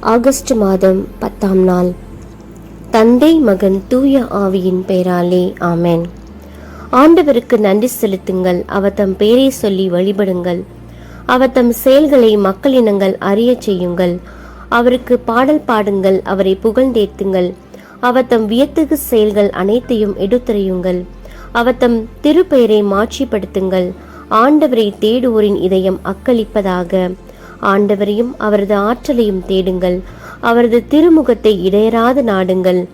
August மாதம் பத்தாம் நாள். தந்தை மகன் தூய ஆவியின் பெயராலே ஆமேன். ஆண்டவருக்கு நன்றி செலுத்துங்கள். அவர் தம் பெயரை சொல்லி வழிபடுங்கள். அவர் தம் செயல்களை மக்களினங்கள் அறியச் செய்யுங்கள். அவருக்கு பாடல் பாடுங்கள். அவரை புகழ்ந்தேத்துங்கள் அவர் தம் வியத்தகு செயல்கள் அனைத்தையும் எடுத்துரையுங்கள். அவர் தம் திருப்பெயரை மாட்சிப்படுத்துங்கள். ஆண்டவரை தேடுவோரின் இதயம் அக்களிப்பதாக. ஆண்டவரையும் அவரது ஆற்றலையும் தேடுங்கள். அவரது திருமுகத்தை இடையராது நாடுங்கள்.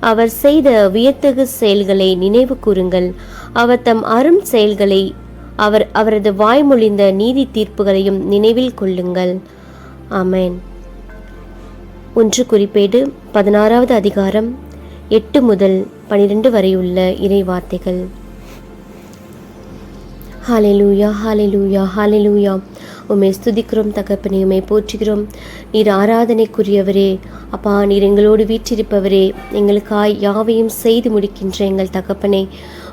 அவர் செய்த வியத்தகு செயல்களை நினைவு கூறுங்கள். அவர் தம் அரும் செயல்களை அவர் அவரது வாய்மொழிந்த நீதி தீர்ப்புகளையும் நினைவில் கொள்ளுங்கள். அமேன் ஒன்று குறிப்பேடு பதினாறாவது அதிகாரம் எட்டு முதல் பனிரெண்டு வரையுள்ள இறை வார்த்தைகள் லூயா ஹாலே லூயா உம்மை ஸ்துதிக்கிறோம் தகப்பனே உம்மை போற்றுகிறோம். நீர் ஆராதனைக்குரியவரே அப்பா நீர் எங்களோடு வீற்றிருப்பவரே எங்களுக்காய் யாவையும் செய்து முடிக்கின்ற எங்கள் தகப்பனே.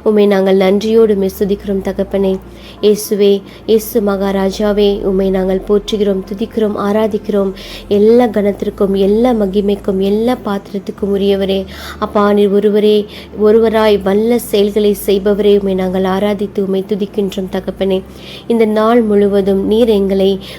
உம்மை நாங்கள் நன்றியோடு உம்மை ஸ்துதிக்கிறோம் தகப்பனே. இயேசுவே இயேசு மகாராஜாவே உம்மை நாங்கள் போற்றுகிறோம் துதிக்கிறோம் ஆராதிக்கிறோம். எல்லா கணத்திற்கும் எல்லா மகிமைக்கும் எல்லா பாத்திரத்துக்கும் உரியவரே. அப்பா நீர் ஒருவரே ஒருவராய் வல்ல செயல்களை செய்பவரே உம்மை நாங்கள் ஆராதித்து உம்மை துதிக்கின்றோம் தகப்பனே. இந்த நாள் முழுவதும் நீர் எங்கள்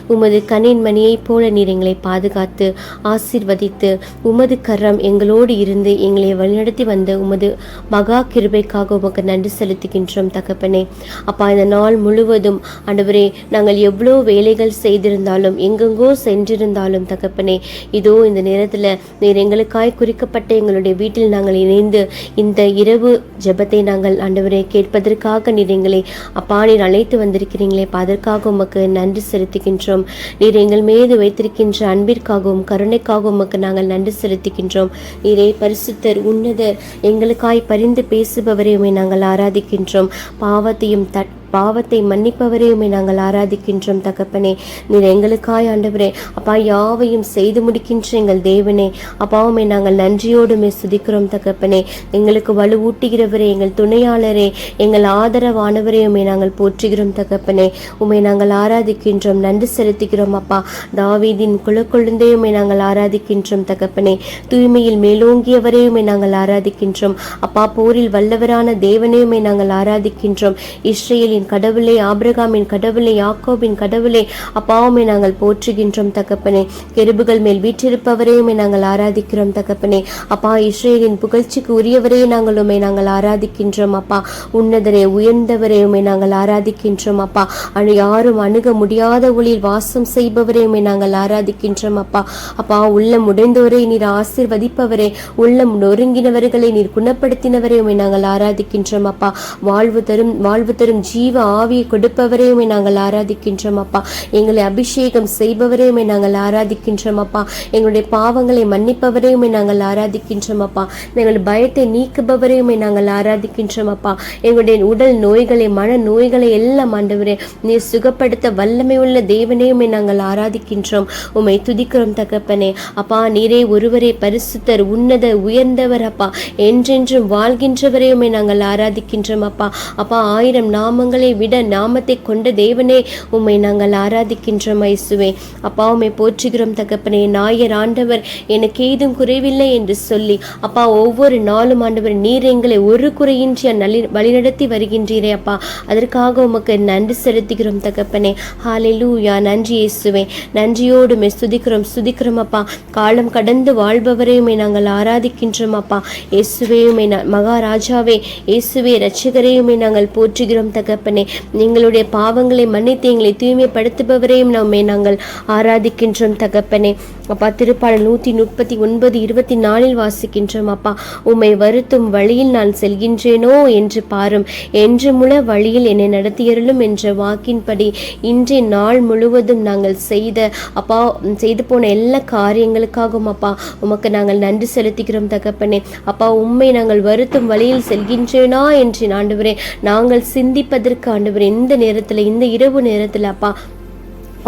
உமது கண்ணின் மணியைப் போல நீர் எங்களை பாதுகாத்து ஆசிர்வதித்து உமது கரம் எங்களோடு இருந்து எங்களை வழிநடத்தி வந்த உமது மகா கிருபைக்காக உமக்கு நன்றி செலுத்துகின்றோம் தகப்பனே. அப்பா இந்த நாள் முழுவதும் ஆண்டவரே நாங்கள் எவ்வளோ வேலைகள் செய்திருந்தாலும் எங்கெங்கோ சென்றிருந்தாலும் தகப்பனே இதோ இந்த நேரத்தில் நீர் எங்களுக்காய் குறிக்கப்பட்ட எங்களுடைய வீட்டில் நாங்கள் இணைந்து இந்த இரவு ஜெபத்தை நாங்கள் ஆண்டவரே கேட்பதற்காக நீர் எங்களை அப்பா நீர் அழைத்து வந்திருக்கிறீங்களே அதற்காக உமக்கு நன்றி செலுத்துகின்றோம். நீர் எங்கள் மீது வைத்திருக்கின்ற அன்பிற்காகவும் கருணைக்காகவும் உமக்கு நாங்கள் நன்றி செலுத்துகின்றோம். நீரே பரிசுத்தர் உன்னதர் எங்களுக்காய் பரிந்து பேசுபவரையுமே நாங்கள் ஆராதிக்கின்றோம். பாவத்தையும் தட் பாவத்தை மன்னிப்பவரே நாங்கள் ஆராதிக்கின்றோம் தகப்பனே. நீர் எங்களுக்காய் ஆண்டவரே. அப்பா யாவையும் செய்து முடிக்கின்ற எங்கள் தேவனே. அப்பா நாங்கள் நன்றியோடுமே சுதிக்கிறோம் தகப்பனே. எங்களுக்கு வலுவூட்டுகிறவரே எங்கள் துணையாளரே. எங்கள் ஆதரவானவரே நாங்கள் போற்றுகிறோம் தகப்பனே. உம்மை நாங்கள் ஆராதிக்கின்றோம் நன்றி செலுத்துகிறோம் அப்பா. தாவீதின் குலக்கொழுந்தே உம்மை நாங்கள் ஆராதிக்கின்றோம் தகப்பனே. தூய்மையில் மேலோங்கியவரே நாங்கள் ஆராதிக்கின்றோம். அப்பா போரில் வல்லவரான தேவனே நாங்கள் ஆராதிக்கின்றோம். இஸ்ரேலின் கடவுளே ஆபிரகாமின் கடவுளே யாக்கோபின் கடவுளே அப்பாவுமே நாங்கள் போற்றுகின்றோம் தகப்பனே. கெருபுகள் மேல் வீற்றிருப்பவரையுமே நாங்கள் ஆராதிக்கிறோம் தகப்பனே. அப்பா இஸ்ரேலின் புகழ்ச்சிக்கு உரியவரே நாங்கள் உம்மை நாங்கள் ஆராதிக்கின்றோம் அப்பா. உன்னதரே உயர்ந்தவரே உம்மை நாங்கள் ஆராதிக்கின்றோம் அப்பா. அணு யாரும் அணுக முடியாத ஒளியில் வாசம் செய்பவரே உம்மை நாங்கள் ஆராதிக்கின்றோம் அப்பா. அப்பா உள்ளம் உடைந்தோரை நீர் ஆசிர்வதிப்பவரே. உள்ளம் நொறுங்கினவர்களை நீர் குணப்படுத்தினவரே உம்மை நாங்கள் ஆராதிக்கின்றோம் அப்பா. வாழ்வு தரும் வாழ்வு தரும் ஜீ ஜீவ ஆவியை கொடுப்பவரையுமே நாங்கள் ஆராதிக்கின்றோம் அப்பா. எங்களை அபிஷேகம் செய்பவரையுமே நாங்கள் ஆராதிக்கின்றோம் அப்பா. எங்களுடைய பாவங்களை மன்னிப்பவரையுமே நாங்கள் ஆராதிக்கின்றோம் அப்பா. எங்கள் பயத்தை நீக்குபவரையுமே நாங்கள் ஆராதிக்கின்றோம் அப்பா. எங்களுடைய உடல் நோய்களை மன நோய்களை எல்லாம் ஆண்டவரே நீ சுகப்படுத்த வல்லமை உள்ள தேவனையுமே நாங்கள் ஆராதிக்கின்றோம். உம்மை துதிக்கிறோம் தகப்பனே. அப்பா நீரே ஒருவரே பரிசுத்தர் உன்னத உயர்ந்தவர் அப்பா. என்றென்றும் வாழ்கின்றவரையுமே நாங்கள் ஆராதிக்கின்றோம் அப்பா. அப்பா ஆயிரம் நாமங்கள் விட நாமத்தை கொண்ட தேவனே உம்மை நாங்கள் ஆராதிக்கின்றோம் ஐசுவே அப்பா உம்மை போற்றுகிறோம் தகப்பனே நாயர் ஆண்டவர் எனக்கு ஏதும் குறைவில்லை என்று சொல்லி அப்பா ஒவ்வொரு நாளும் ஆண்டவர் நீர் எங்களை ஒரு குறையின்றி நலி வழிநடத்தி வருகின்றீரே அப்பா. அதற்காக உமக்கு நன்றி செலுத்துகிறோம் தகப்பனே. ஹalleluya. நன்றி இயேசுவே. நன்றியோடு மே சுதிக்கிறோம் சுதிக்கிறோம் அப்பா. காலம் கடந்து வாழ்பவரையுமே நாங்கள் ஆராதிக்கின்றோம் அப்பா. இயேசுவேயுமே மகாராஜாவே. இயேசுவே ரட்சகரையுமே நாங்கள் போற்றுகிறோம் தகப்பனே எங்களுடைய பாவங்களை மன்னித்து எங்களை தூய்மைப்படுத்துபவரையும் நம்மை நாங்கள் ஆராதிக்கின்றோம் தகப்பனே. அப்பா திருப்பாடல் நூற்றி முப்பத்தி ஒன்பது இருபத்தி நாலில் வாசிக்கின்றோம். அப்பா உம்மை வருத்தும் வழியில் நான் செல்கின்றேனோ என்று பாரும். என்று முழ வழியில் என்னை நடத்தியருளும் என்ற வாக்கின்படி இன்றைய நாள் முழுவதும் நாங்கள் செய்த அப்பா செய்து போன எல்லா காரியங்களுக்காகவும் அப்பா உமக்கு நாங்கள் நன்றி செலுத்துகிறோம் தகப்பனே. அப்பா உம்மை நாங்கள் வருத்தும் வழியில் செல்கின்றேனா என்று ஆண்டவரே நாங்கள் சிந்திப்பதற்கு ஆண்டவரே இந்த நேரத்தில் இந்த இரவு நேரத்தில் அப்பா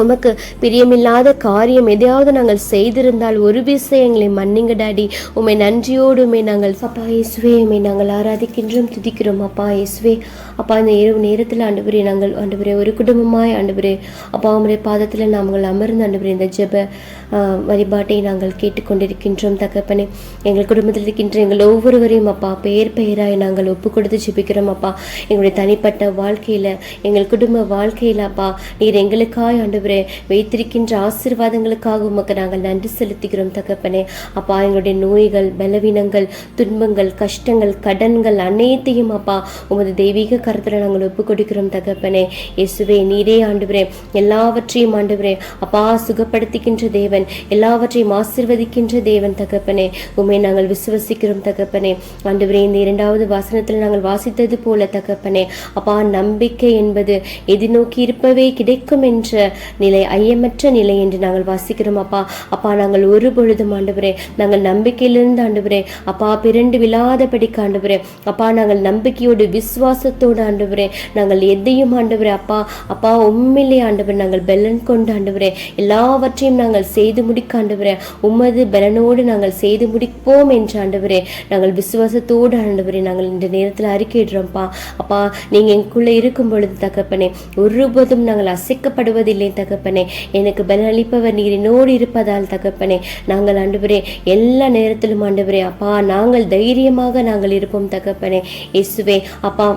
உமக்கு பிரியமில்லாத காரியம் எதையாவது நாங்கள் செய்திருந்தால் ஒரு விஷயம் எங்களை மன்னிங்க டாடி. உமை நன்றியோடு உமை நாங்கள் அப்பா இயேசுவே உமை நாங்கள் ஆராதிக்கின்றோம் துதிக்கிறோம் அப்பா இயேசுவே. அப்பா இந்த இரவு நேரத்தில் ஆண்டுபுரே நாங்கள் ஆண்டுபுரே ஒரு குடும்பமாய் ஆண்டுபுரே அப்பா உங்களுடைய பாதத்தில் நாங்கள் அமர்ந்து ஆண்டுபுரே இந்த ஜெப வழிபாட்டை நாங்கள் கேட்டுக்கொண்டிருக்கின்றோம் தகப்பனே. எங்கள் குடும்பத்தில் இருக்கின்ற எங்கள் ஒவ்வொருவரையும் அப்பா பெயர் பெயராய் நாங்கள் ஒப்பு கொடுத்து ஜெபிக்கிறோம் அப்பா. எங்களுடைய தனிப்பட்ட வாழ்க்கையில் எங்கள் குடும்ப வாழ்க்கையில் அப்பா நீர் எங்களுக்காய் ஆண்டவரே வைத்திருக்கின்ற ஆசீர்வாதங்களுக்காக உமக்கு நாங்கள் நன்றி செலுத்துகிறோம் தகப்பனே. அப்பா எங்களுடைய நோய்கள் பலவீனங்கள் துன்பங்கள் கஷ்டங்கள் கடன்கள் அனைத்தையும் அப்பா உமது தெய்வீக கருத்தில் நாங்கள் ஒப்பு கொடுக்கிறோம் தகப்பனே. இயேசுவே நீரே ஆண்டுவரே எல்லாவற்றையும் ஆண்டுவரே அப்பா சுகப்படுத்துகின்ற தேவன் எல்லாவற்றையும் ஆசிர்வதிக்கின்ற தேவன் தகப்பனே. உம்மை நாங்கள் விசுவசிக்கிறோம் தகப்பனே. ஆண்டுவரே இந்த இரண்டாவது வாசனத்தில் நாங்கள் வாசித்தது போல தகப்பனே அப்பா நம்பிக்கை என்பது எதிர்நோக்கி இருப்பவே கிடைக்கும் என்ற நிலை ஐயமற்ற நிலை என்று நாங்கள் வாசிக்கிறோம் அப்பா. அப்பா நாங்கள் ஒரு பொழுதும் ஆண்டுபுரே நாங்கள் நம்பிக்கையிலிருந்து ஆண்டுபுரே அப்பா பிறண்டு விழாதபடிக்கு ஆண்டவரே அப்பா நாங்கள் நம்பிக்கையோடு விசுவாசத்தோடு ஆண்டுபுரே நாங்கள் எதையும் ஆண்டுபுரே அப்பா அப்பா உண்மையிலே ஆண்டவர் நாங்கள் பெலன் கொண்டு ஆண்டவரே எல்லாவற்றையும் நாங்கள் செய்து முடிக்க ஆண்டவரே உமது பலனோடு நாங்கள் செய்து முடிப்போம் என்று ஆண்டவரே நாங்கள் விசுவாசத்தோடு ஆண்டவரே நாங்கள் இந்த நேரத்தில் அறிக்கையிடுறோம்ப்பா அப்பா. நீங்கள் எங்களுக்குள்ளே இருக்கும் பொழுது தகப்பனே ஒருபோதும் நாங்கள் அசைக்கப்படுவதில்லை தகப்பனே. எனக்கு பலனளிப்பவர் நீர் என்னோடு இருப்பதால் தகப்பனே. நாங்கள் ஆண்டுபுரே எல்லா நேரத்திலும் ஆண்டுபுரே அப்பா நாங்கள் தைரியமாக நாங்கள் இருப்போம் தகப்பனே. இயேசுவே அப்பா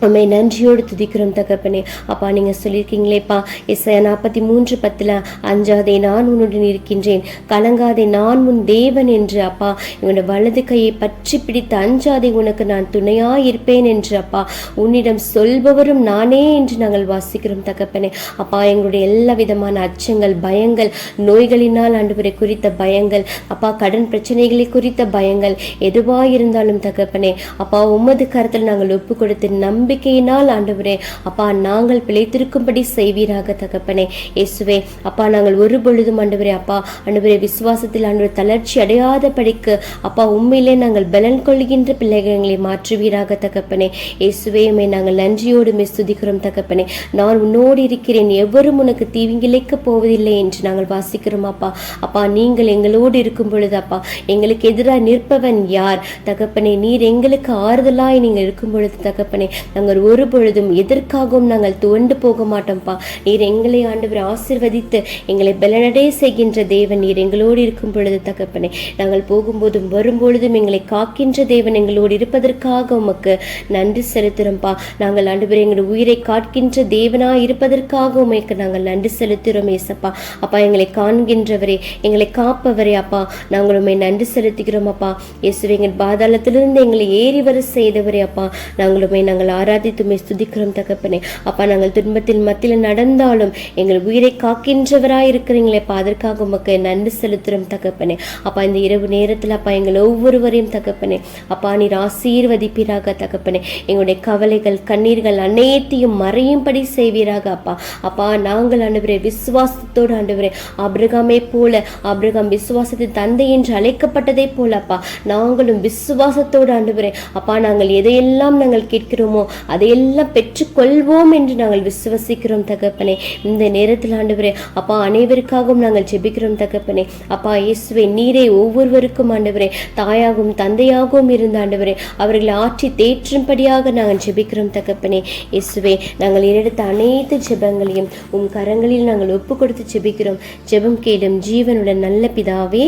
உண்மை நன்றியோடு துதிக்கிறோம் தகப்பனே. அப்பா நீங்கள் சொல்லியிருக்கீங்களேப்பா. எஸ்ஐயா நாற்பத்தி மூன்று பத்தில் அஞ்சாதே நான் உன்னுடன் இருக்கின்றேன். கலங்காதே நான் உன் தேவன் என்று அப்பா. என்னோட வலது கையை பற்றி பிடித்த அஞ்சாதே உனக்கு நான் துணையாக இருப்பேன் என்று அப்பா. உன்னிடம் சொல்பவரும் நானே என்று நாங்கள் வாசிக்கிறோம் தகப்பனே. அப்பா எங்களுடைய எல்லா விதமான அச்சங்கள் பயங்கள் நோய்களினால் ஆண்டவரை குறித்த பயங்கள் அப்பா கடன் பிரச்சனைகளை குறித்த பயங்கள் எதுவாக இருந்தாலும் தகப்பனே. அப்பா உமது கருத்தில் நாங்கள் ஒப்பு கொடுத்து நம்பிக்கையினால் ஆண்டவரே அப்பா நாங்கள் பிழைத்திருக்கும்படி செய்வீராக தகப்பனே. இயேசுவே அப்பா நாங்கள் ஒரு பொழுதும் ஆண்டவரே அப்பா ஆண்டவரே விசுவாசத்தில் ஆண்டவர் தளர்ச்சி அடையாத படிக்கு அப்பா உண்மையிலே நாங்கள் பலன் கொள்கின்ற பிள்ளைகளை மாற்றுவீராக தகப்பனே. இயேசுவே நாங்கள் நன்றியோடு மிஸ்துதிக்கிறோம் தகப்பனே. நான் உன்னோடு இருக்கிறேன் எவரும் உனக்கு தீவிங்கிழைக்க போவதில்லை என்று நாங்கள் வாசிக்கிறோம் அப்பா. அப்பா நீங்கள் எங்களோடு இருக்கும் பொழுது அப்பா எங்களுக்கு எதிராக நிற்பவன் யார்? தகப்பனே நீர் எங்களுக்கு ஆறுதலாய் நீங்கள் இருக்கும் பொழுது தகப்பனே நாங்கள் ஒரு பொழுதும் எதற்காகவும் நாங்கள் துவண்டு போக மாட்டோம்ப்பா. நீர் எங்களை ஆண்டவர் ஆசிர்வதித்து எங்களை பலனடைய செய்கின்ற தேவன். நீர் எங்களோடு இருக்கும் பொழுது தகப்பனே நாங்கள் போகும்போதும் வரும்பொழுதும் எங்களை காக்கின்ற தேவன் எங்களோடு இருப்பதற்காக உமக்கு நன்றி செலுத்துகிறோம்ப்பா நாங்கள் ஆண்டவர் எங்களுடைய உயிரை காக்கின்ற தேவனாக இருப்பதற்காக உமைக்கு நாங்கள் நன்றி செலுத்துகிறோம் ஏசப்பா. அப்பா எங்களை காண்கின்றவரே எங்களை காப்பவரே அப்பா. நாங்கள் உண்மை நன்றி செலுத்துகிறோம் அப்பா. இயேசுவே எங்கள் பாதாளத்திலிருந்து எங்களை ஏறி வர செய்தவரே அப்பா. நாங்களுமே நாங்கள் ஆராதித்துமே ஸ்துதிக்கிறோம் தகப்பனே அப்பா நாங்கள் துன்பத்தின் மத்தியில் நடந்தாலும் எங்கள் உயிரை காக்கின்றவராக இருக்கிறீங்களே அப்பா அதற்காக உமக்கு நன்றி செலுத்துகிறோம் தகப்பனே. அப்பா இந்த இரவு நேரத்தில் அப்பா எங்கள் ஒவ்வொருவரையும் தகப்பனே. அப்பா நீர் ஆசீர்வதிப்பீராக தகப்பனே. எங்களுடைய கவலைகள் கண்ணீர்கள் அனைத்தையும் மறையும்படி செய்வீராக அப்பா. அப்பா நாங்கள் ஆண்டவரே விசுவாசத்தோடு ஆண்டவரே அபிரகாமே போல அபிரகாம் விசுவாசத்தின் தந்தை என்று அழைக்கப்பட்டதை போல அப்பா நாங்களும் விசுவாசத்தோடு ஆண்டவரே. அப்பா நாங்கள் எதையெல்லாம் நாங்கள் கேட்கிறோமோ அதையெல்லாம் பெற்றுக்கொள்வோம் என்று நாங்கள் விசுவசிக்கிறோம் தகப்பனே. இந்த நேரத்தில் ஆண்டவரே அப்பா அனைவருக்காகவும் நாங்கள் ஜெபிக்கிறோம் தகப்பனே. அப்பா இயேசுவே நீரே ஒவ்வொருவருக்கும் ஆண்டவரே. தாயாகவும் தந்தையாகவும் இருந்த ஆண்டவரே அவர்களை ஆற்றி தேற்றும்படியாக நாங்கள் ஜெபிக்கிறோம் தகப்பனே. இயேசுவே நாங்கள் எடுத்த அனைத்து ஜெபங்களையும் உம் கரங்களில் நாங்கள் ஒப்பு கொடுத்து ஜெபிக்கிறோம். ஜெபம் கேடும் ஜீவனுடன் நல்ல பிதாவே.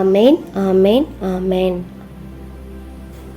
ஆமேன் ஆமேன் ஆமேன்.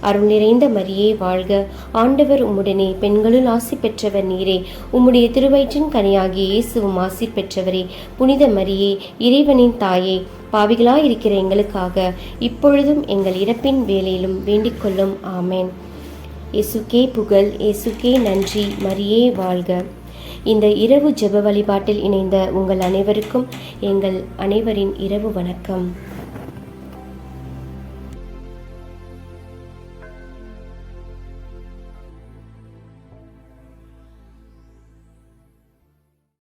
அருள் நிறைந்த மரியே வாழ்க. ஆண்டவர் உம்முடனே பெண்களுள் ஆசி பெற்றவர் நீரே. உம்முடைய திருவயிற்றின் கனியாகிய இயேசுவும் ஆசி பெற்றவரே. புனித மரியே இறைவனின் தாயே பாவிகளாய் இருக்கிற எங்களுக்காக இப்பொழுதும் எங்கள் இறப்பின் வேலையிலும் வேண்டிக் கொள்ளும். ஆமேன். இயேசுக்கே புகழ் இயேசுக்கே நன்றி மரியே வாழ்க. இந்த இரவு ஜெப வழிபாட்டில் இணைந்த உங்கள் அனைவருக்கும் எங்கள் அனைவரின் இரவு வணக்கம்.